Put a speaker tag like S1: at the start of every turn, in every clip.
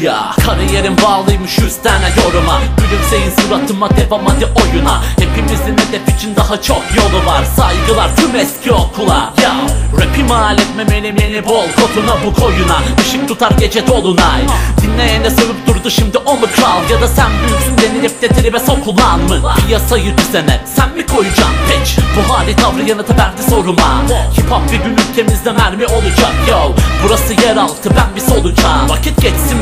S1: güya Kariyerim bağlıymış yüz yoruma. Gülümseyin suratıma devam hadi oyuna. Hepimizin hedef için daha çok yolu var. Saygılar tüm eski okula. Ya Rap'i mal etmemeliyim yeni bol kotuna bu koyuna. Işık tutar gece dolunay. Dinleyene sövüp durdu şimdi o mu kral? Ya da sen büyüksün denilip de tribe sokulan mı? Piyasayı düzene sen mi koyacaksın? Peç Bu hali tavrı yanıtı verdi soruma. Hip hop bir gün ülkemizde mermi olacak yo. Burası yeraltı ben bir solucan. Vakit geçsin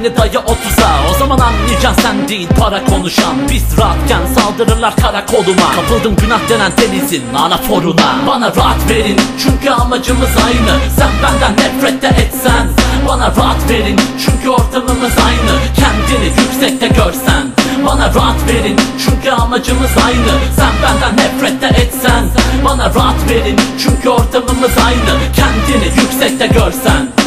S1: merdiveni daya otuza. O zaman anlayacaksın sen değil para konuşan. Biz rahatken saldırırlar karakoluma Kapıldım günah denen denizin anaforuna Bana rahat verin çünkü amacımız aynı. Sen benden nefret de etsen Bana rahat verin. Çünkü ortamımız aynı Kendini yüksekte görsen. Bana rahat verin çünkü amacımız aynı. Sen benden nefret de etsen Bana rahat verin. Çünkü ortamımız aynı Kendini yüksekte görsen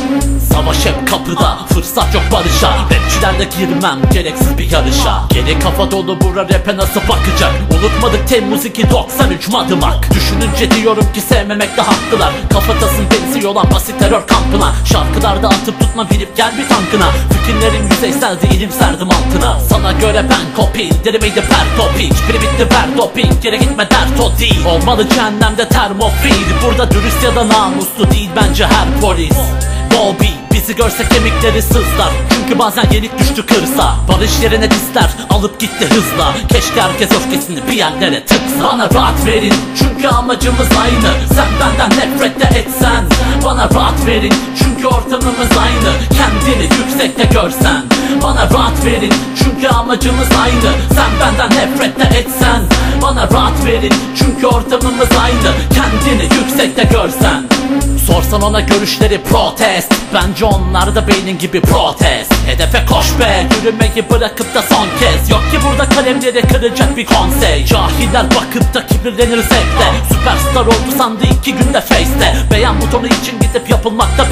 S1: Savaş hep kapıda Fırsat yok barışa. Rapçilerle girmem gereksiz bir yarışa. Geri kafa dolu bura rap'e nasıl bakacak? Unutmadık Temmuz 2 93 madımak. Düşününce diyorum ki sevmemekte haklılar Kafatasın benziyor lan basit terör kampına. Şarkılarda atıp tutma bilip gel bir tankına. Fikirlerim yüzeyseldi ilim serdim altına. Sana göre ben kopil Derimeydi per topi? Hiçbiri bitti ver doping. Geri gitme dert o değil. Olmalı cehennemde termofil. Burada dürüst ya da namuslu değil bence her polis Bobby Bizi görse kemikleri sızlar. Çünkü bazen yenik düştü kırsa Barış yerine disler alıp gitti hızla Keşke herkes öfkesini bir yerlere tıksa. Bana rahat verin çünkü amacımız aynı. Sen benden nefret de etsen Bana rahat verin. Çünkü ortamımız aynı Kendini yüksekte görsen. Bana rahat verin çünkü amacımız aynı. Sen benden nefret de etsen Bana rahat verin. Çünkü ortamımız aynı Kendini Sorsan ona görüşleri protest. Bence onlar da beynin gibi protest. Hedefe koş be yürümeyi bırakıp da son kez. Yok ki burada kalemleri kıracak bir konsey. Cahiller bakıp da kibirlenir zevkle Süperstar oldu sandı iki günde face'te. Beğen butonu için gidip yapılmakta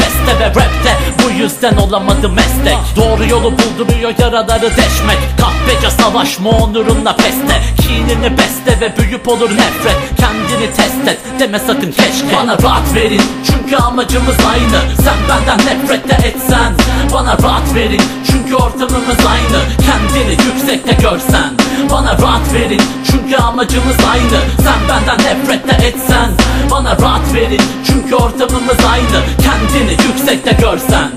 S1: Yüzden olamadı meslek. Doğru yolu bulduruyor yaraları deşmek. Kahpece savaşma onurunla peste. Kinini beste ve büyüp olur nefret. Kendini test et deme sakın keşke. Bana rahat verin çünkü amacımız aynı. Sen benden nefret de etsen Bana rahat verin. Çünkü ortamımız aynı. Kendini yüksekte görsen Bana rahat verin. Çünkü amacımız aynı. Sen benden nefret de etsen Bana rahat verin çünkü ortamımız aynı. Kendini yüksekte görsen